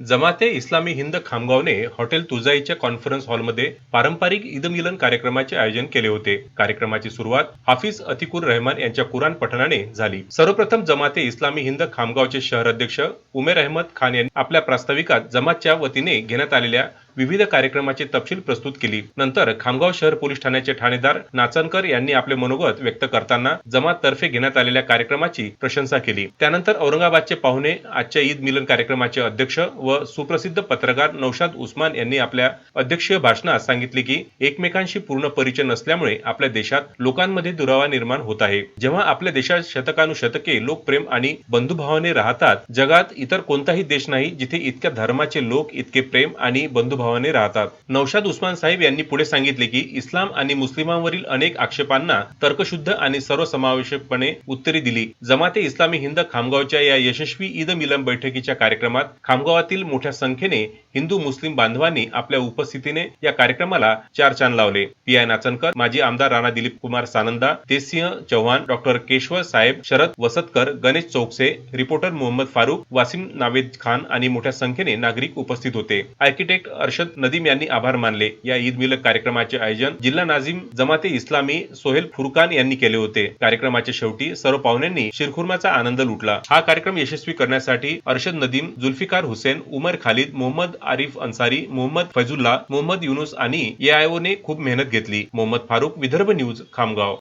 जमाते इस्लामी हिंद खामगावने हॉटेल तुजाईच्या कॉन्फरन्स हॉलमध्ये पारंपरिक ईद मिलन कार्यक्रमाचे आयोजन केले होते. कार्यक्रमाची सुरुवात हाफिज अतिकुर रहमान यांच्या कुराण पठणाने झाली. सर्वप्रथम जमाते इस्लामी हिंद खामगावचे शहर अध्यक्ष उमेर अहमद खान यांनी आपल्या प्रास्ताविकात जमातच्या वतीने घेण्यात आलेल्या विविध कार्यक्रमाची तपशील प्रस्तुत केली. नंतर खामगाव शहर पोलीस ठाण्याचे ठाणेदार नाचनकर यांनी आपले मनोगत व्यक्त करताना जमात तर्फे घेण्यात आलेल्या कार्यक्रमाची प्रशंसा केली. त्यानंतर औरंगाबादचे पाहुणे आजच्या ईद मिलन कार्यक्रमाचे अध्यक्ष व सुप्रसिद्ध पत्रकार नौशाद उस्मान यांनी आपल्या अध्यक्षीय भाषणात सांगितले की एकमेकांशी पूर्ण परिचय नसल्यामुळे आपल्या देशात लोकांमध्ये दुरावा निर्माण होत आहे. जेव्हा आपल्या देशात शतकानुशतके लोक प्रेम आणि बंधुभावाने राहतात जगात इतर कोणताही देश नाही जिथे इतक्या धर्माचे लोक इतके प्रेम आणि बंधुभाव भावाने राहतात. नौशाद उस्मान साहेब यांनी पुढे सांगितले की इस्लाम आणि मुस्लिमांवरील अनेक आक्षेपांना तर्कशुद्ध आणि सर्वसमावेशकपणे उत्तरे दिली. जमाते इस्लामी हिंद खामगावच्या या यशस्वी ईद मिलन बैठकीच्या कार्यक्रमात खामगावातील मोठ्या संख्येने हिंदू मुस्लिम बांधवांनी आपल्या उपस्थितीने या कार्यक्रमाला चार चांद लावले. पी. आय. नाचनकर माजी आमदार राणा दिलीप कुमार सानंदा तेजसिंह चव्हाण डॉक्टर केशव साहेब शरद वसतकर गणेश चौकसे रिपोर्टर मोहम्मद फारूक वासिम नावेद खान आणि मोठ्या संख्येने नागरिक उपस्थित होते. आर्किटेक्ट अर्शद नदीम यांनी आभार मानले. या ईद मिलक कार्यक्रमाचे आयोजन जिल्हा नाझीम जमाते इस्लामी सोहेल फुरकान यांनी केले होते. कार्यक्रमाच्या शेवटी सर्व पाहुण्यांनी शिरखुर्माचा आनंद लुटला. हा कार्यक्रम यशस्वी करण्यासाठी अर्शद नदीम जुल्फिकार हुसेन उमर खालिद मोहम्मद आरिफ अन्सारी मोहम्मद फैजुल्ला मोहम्मद युनुस आणि एआयओने खूप मेहनत घेतली. मोहम्मद फारूक विदर्भ न्यूज खामगाव.